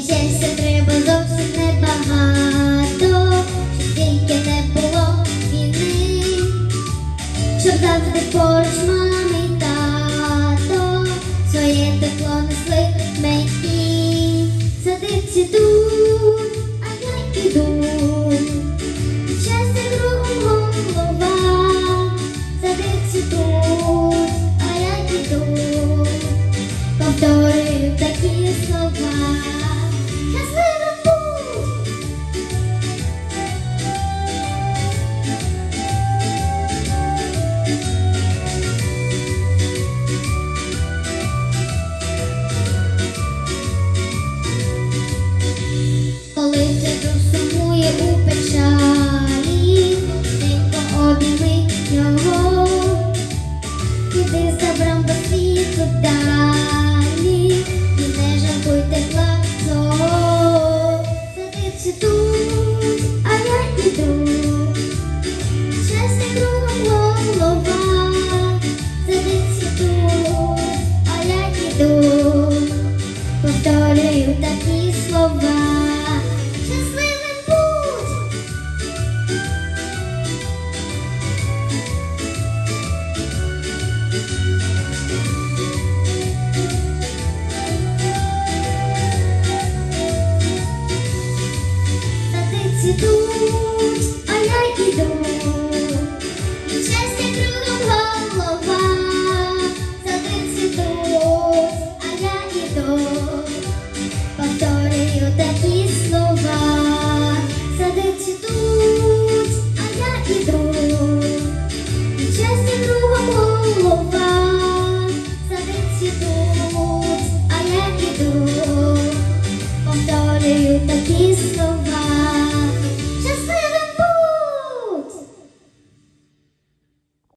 Мені щастя треба зовсім небагато, щоб тільки не було війни, щоб завжди поруч мами й тато, своє тепло несли мені, садиці тут. Такі слова.